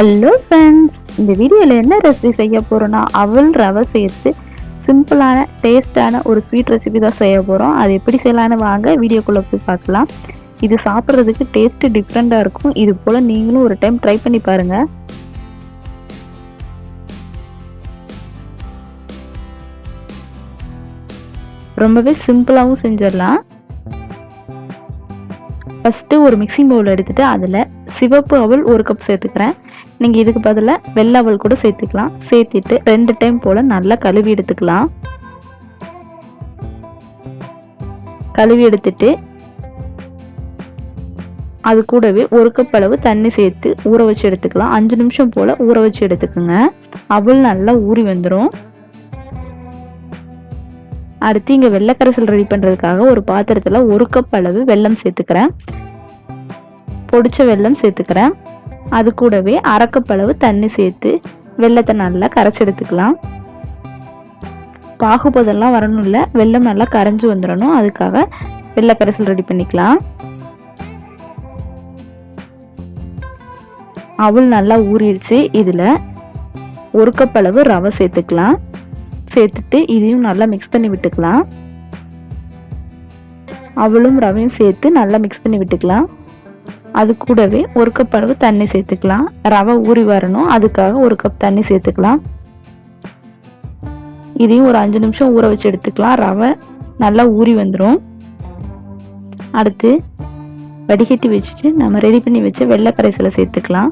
Hello friends இந்த வீடியோவில் என்ன ரெசிபி செய்ய போகிறோன்னா அவல் ரவை சேர்த்து சிம்பிளான டேஸ்டான ஒரு ஸ்வீட் ரெசிபி தான் செய்ய போகிறோம் அது எப்படி செய்யலான்னு வாங்க வீடியோக்குள்ளே போய் பார்க்கலாம். இது சாப்பிட்றதுக்கு டேஸ்ட்டு டிஃப்ரெண்ட்டாக இருக்கும். இது போல் நீங்களும் ஒரு டைம் ட்ரை பண்ணி பாருங்கள் ரொம்பவே சிம்பிளாகவும் செஞ்சிடலாம். ஃபஸ்ட்டு ஒரு மிக்சிங் பவுல் எடுத்துகிட்டு அதில் சிவப்பு அவல் ஒரு கப் சேர்த்துக்கிறேன். நீங்கள் இதுக்கு பதிலாக வெள்ளாவல் கூட சேர்த்துக்கலாம். சேர்த்துட்டு ரெண்டு டைம் போல் நல்லா கழுவி எடுத்துக்கலாம். கழுவி எடுத்துட்டு அது கூடவே ஒரு கப் அளவு தண்ணி சேர்த்து ஊற வச்சு எடுத்துக்கலாம். அஞ்சு நிமிஷம் போல் ஊற வச்சு எடுத்துக்கோங்க. அவள் நல்லா ஊறி வந்துடும் அடுத்து இங்கே வெள்ளைக்கரைசல் ரெடி பண்ணுறதுக்காக ஒரு பாத்திரத்தில் ஒரு கப் அளவு வெல்லம் சேர்த்துக்கிறேன். பொடிச்ச வெல்லம் சேர்த்துக்கிறேன். அது கூடவே அரக்கப்பளவு தண்ணி சேர்த்து வெள்ளத்தை நல்லா கரைச்சி எடுத்துக்கலாம். பாகுபதெல்லாம் வரணும் இல்லை வெள்ளம் நல்லா கரைஞ்சி வந்துடணும் அதுக்காக வெள்ளை கரைசல் ரெடி பண்ணிக்கலாம். அவள் நல்லா ஊறிடுச்சு. இதில் ஒரு கப் அளவு ரவை சேர்த்துக்கலாம். சேர்த்துட்டு இதையும் நல்லா மிக்ஸ் பண்ணி விட்டுக்கலாம். அவளும் ரவையும் சேர்த்து நல்லா மிக்ஸ் பண்ணி விட்டுக்கலாம். அது கூடவே ஒரு கப் அளவு தண்ணி சேர்த்துக்கலாம். ரவை ஊறி வரணும். அதுக்காக ஒரு கப் தண்ணி சேர்த்துக்கலாம். இதையும் ஒரு அஞ்சு நிமிஷம் ஊற வச்சு எடுத்துக்கலாம். ரவை நல்லா ஊறி வந்துடும் அடுத்து வடிகட்டி வச்சுட்டு நம்ம ரெடி பண்ணி வச்சு வெள்ளை கரைசலை சேர்த்துக்கலாம்.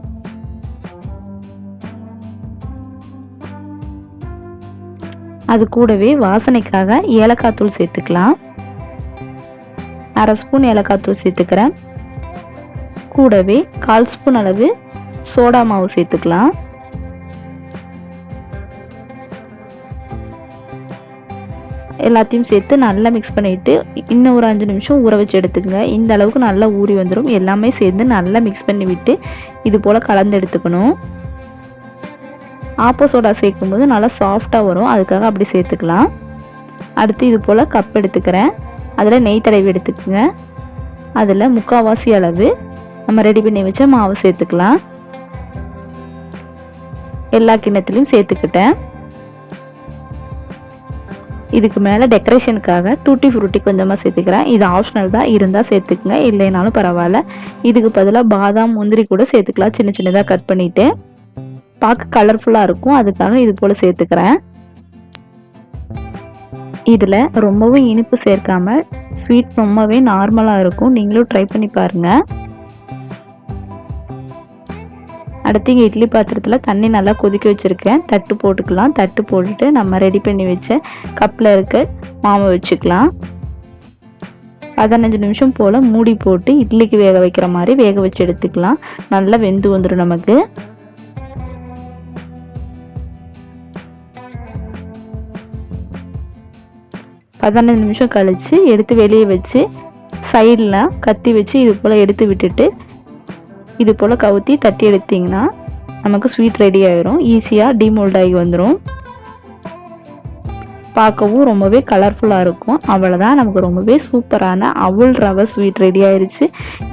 அது கூடவே வாசனைக்காக ஏலக்காய் தூள் சேர்த்துக்கலாம். அரை ஸ்பூன் ஏலக்காய் தூள் சேர்த்துக்கிறேன். கூடவே கால் ஸ்பூன் அளவு சோடா மாவு சேர்த்துக்கலாம். எல்லாத்தையும் சேர்த்து நல்லா மிக்ஸ் பண்ணிவிட்டு இன்னும் ஒரு அஞ்சு நிமிஷம் ஊற வச்சு எடுத்துக்கங்க. இந்த அளவுக்கு நல்லா ஊறி வந்துடும் எல்லாமே சேர்ந்து நல்லா மிக்ஸ் பண்ணி விட்டு இது போல் கலந்து எடுத்துக்கணும். ஆப்போ சோடா சேர்க்கும்போது நல்லா சாஃப்டாக வரும். அதுக்காக அப்படி சேர்த்துக்கலாம். அடுத்து இது போல் கப் எடுத்துக்கிறேன். அதில் நெய் தடவி எடுத்துக்கோங்க. அதில் முக்கால்வாசி அளவு நம்ம ரெடி பண்ணி வச்ச மாவு சேர்த்துக்கலாம். எல்லா கிண்ணத்துலையும் சேர்த்துக்கிட்டேன். இதுக்கு மேலே டெக்கரேஷனுக்காக டூட்டி ஃப்ரூட்டி கொஞ்சமாக சேர்த்துக்கிறேன். இது ஆப்ஷனல் தான் இருந்தால் சேர்த்துக்குங்க. இல்லைனாலும் பரவாயில்ல. இதுக்கு பதிலாக பாதாம் முந்திரி கூட சேர்த்துக்கலாம். சின்ன சின்னதாக கட் பண்ணிவிட்டு பார்க்க கலர்ஃபுல்லாக இருக்கும். அதுக்காக இது போல் சேர்த்துக்கிறேன். இதில் ரொம்பவும் இனிப்பு சேர்க்காமல் ஸ்வீட் ரொம்பவே நார்மலாக இருக்கும். நீங்களும் ட்ரை பண்ணி பாருங்கள் அடுத்து இங்கே இட்லி பாத்திரத்தில் தண்ணி நல்லா கொதிக்க வச்சுருக்கேன். தட்டு போட்டுக்கலாம். தட்டு போட்டுட்டு நம்ம ரெடி பண்ணி வச்ச கப்பில் இருக்க மாவை வச்சுக்கலாம். பதினஞ்சு நிமிஷம் போல் மூடி போட்டு இட்லிக்கு வேக வைக்கிற மாதிரி வேக வச்சு எடுத்துக்கலாம். நல்லா வெந்து வந்துடும் நமக்கு. பதினஞ்சு நிமிஷம் கழித்து எடுத்து வெளியே வச்சு சைடில் கத்தி வச்சு இது போல் எடுத்து விட்டுட்டு இது போல் கவுத்தி தட்டி எடுத்திங்கன்னா நமக்கு ஸ்வீட் ரெடி ஆயிரும். ஈஸியாக டிமோல்ட் ஆகி வந்துடும் பார்க்கவும் ரொம்பவே கலர்ஃபுல்லாக இருக்கும். அவ்வளோதான் நமக்கு ரொம்பவே சூப்பரான அவுள் ரவை ஸ்வீட் ரெடி ஆயிருச்சு.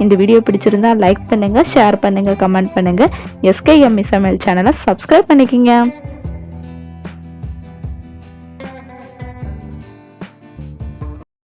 இந்த வீடியோ பிடிச்சிருந்தா லைக் பண்ணுங்கள் ஷேர் பண்ணுங்கள் கமெண்ட் பண்ணுங்கள் எஸ்கேஎம்இ சமையல் சேனலை சப்ஸ்கிரைப் பண்ணிக்கிங்க.